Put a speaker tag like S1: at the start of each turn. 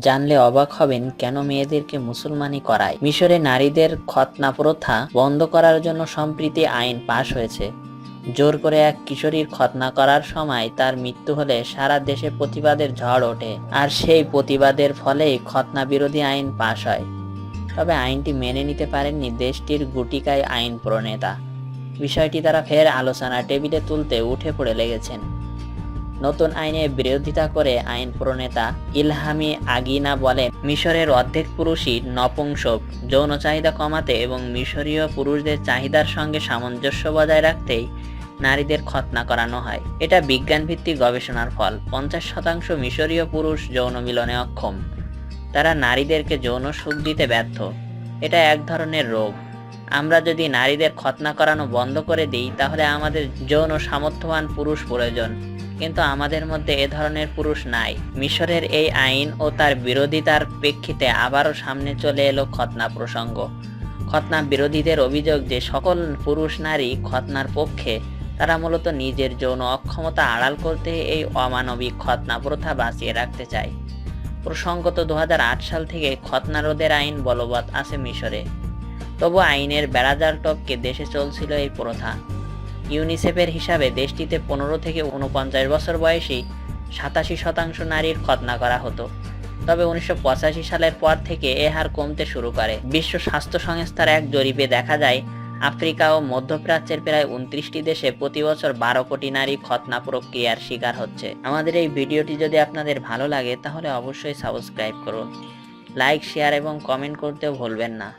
S1: জানলে অবাক হবেন কেন মেয়েদেরকে মুসলমানি করায়। মিশরে নারীদের খতনা প্রথা বন্ধ করার জন্য সম্প্রীতি আইন পাশ হয়েছে। জোর করে এক কিশোরীর খতনা করার সময় তার মৃত্যু হলে সারা দেশে প্রতিবাদের ঝড় ওঠে আর সেই প্রতিবাদের ফলেই খতনা বিরোধী আইন পাশ হয়। তবে আইনটি মেনে নিতে পারেননি দেশটির গুটিকায় আইন প্রণেতা। বিষয়টি তারা ফের আলোচনা টেবিলে তুলতে উঠে পড়ে লেগেছেন। নতুন আইনের বিরোধিতা করে আইন প্রণেতা ইলহামি আগিনা বলেন মিশরের অর্ধেক পুরুষই নপুংসক। যৌন চাহিদা কমাতে এবং মিশরীয় পুরুষদের চাহিদার সঙ্গে সামঞ্জস্য বজায় রাখতেই নারীদের খতনা করানো হয়। এটা বিজ্ঞানভিত্তিক গবেষণার ফল। পঞ্চাশ শতাংশ মিশরীয় পুরুষ যৌন মিলনে অক্ষম। তারা নারীদেরকে যৌন সুখ দিতে ব্যর্থ। এটা এক ধরনের রোগ। আমরা যদি নারীদের খতনা করানো বন্ধ করে দিই, তাহলে আমাদের যৌন সামর্থ্যবান পুরুষ প্রয়োজন। কিন্তু আমাদের মধ্যে এ ধরনের পুরুষ নাই। মিশরের এই আইন ও তার বিরোধিতার প্রেক্ষিতে আবারও সামনে চলে এলো খতনা প্রসঙ্গ। খতনা বিরোধীদের অভিযোগ যে সকল পুরুষ নারী খতনার পক্ষে, তারা মূলত নিজের যৌন অক্ষমতা আড়াল করতে এই অমানবিক খতনা প্রথা বাঁচিয়ে রাখতে চায়। প্রসঙ্গত দু হাজার আট সাল থেকে খতনা রোধের আইন বলবৎ আছে মিশরে। তবু আইনের বেড়াজাল টপকে দেশে চলছিল এই প্রথা। ইউনিসেফের হিসাবে দেশটিতে পনেরো থেকে উনপঞ্চাশ বছর বয়সী সাতাশি শতাংশ নারীর খতনা করা হতো। তবে উনিশশো পঁচাশি সালের পর থেকে এ হার কমতে শুরু করে। বিশ্ব স্বাস্থ্য সংস্থার এক জরিপে দেখা যায়, আফ্রিকা ও মধ্যপ্রাচ্যের প্রায় উনত্রিশটি দেশে প্রতি বছর বারো কোটি নারী খতনা প্রক্রিয়ার শিকার হচ্ছে। আমাদের এই ভিডিওটি যদি আপনাদের ভালো লাগে, তাহলে অবশ্যই সাবস্ক্রাইব করুন। লাইক, শেয়ার এবং কমেন্ট করতেও ভুলবেন না।